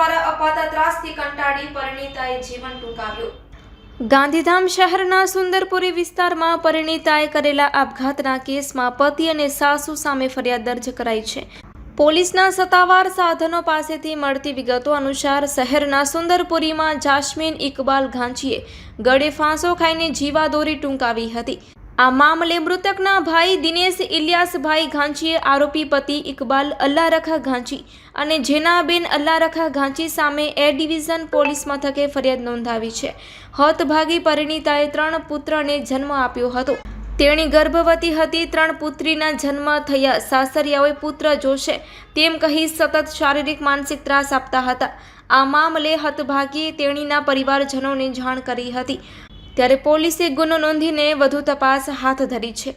દ્વારા અપાતા ત્રાસથી કંટાળી પરિણીતાએ જીવન ટૂંકાવ્યું. ગાંધીધામ શહેરના સુંદરપુરી વિસ્તારમાં પરિણીતાએ કરેલા આપઘાતના કેસમાં પતિ અને સાસુ સામે ફરિયાદ દર્જ કરાઈ છે. પોલીસના સત્તાવાર સાધનો પાસેથી મળતી વિગતો અનુસાર શહેરના સુંદરપુરીમાં જાસ્મીન ઇકબાલ ઘાંચીએ ગળે ફાંસો ખાઈને જીવાદોરી ટૂંકાવી હતી. આ મામલે મૃતકના ભાઈ દિનેશ ઇલિયાસભાઈ ઘાંચીએ આરોપી પતિ ઇકબાલ અલ્લારખા ઘાંચી અને જેનાબેન અલ્લારખા ઘાંચી સામે એ ડિવિઝન પોલીસ મથકે ફરિયાદ નોંધાવી છે. હતભાગી પરિણીતાએ ત્રણ પુત્રને જન્મ આપ્યો હતો. તેણી ગર્ભવતી હતી, ત્રણ પુત્રીના જન્મ થયા. સાસરિયાઓએ પુત્ર જોશે તેમ કહી સતત શારીરિક માનસિક ત્રાસ આપતા હતા. આ મામલે હતભાગીએ તેણીના પરિવારજનોને જાણ કરી હતી. ત્યારે પોલીસે ગુનો નોંધીને વધુ તપાસ હાથ ધરી છે.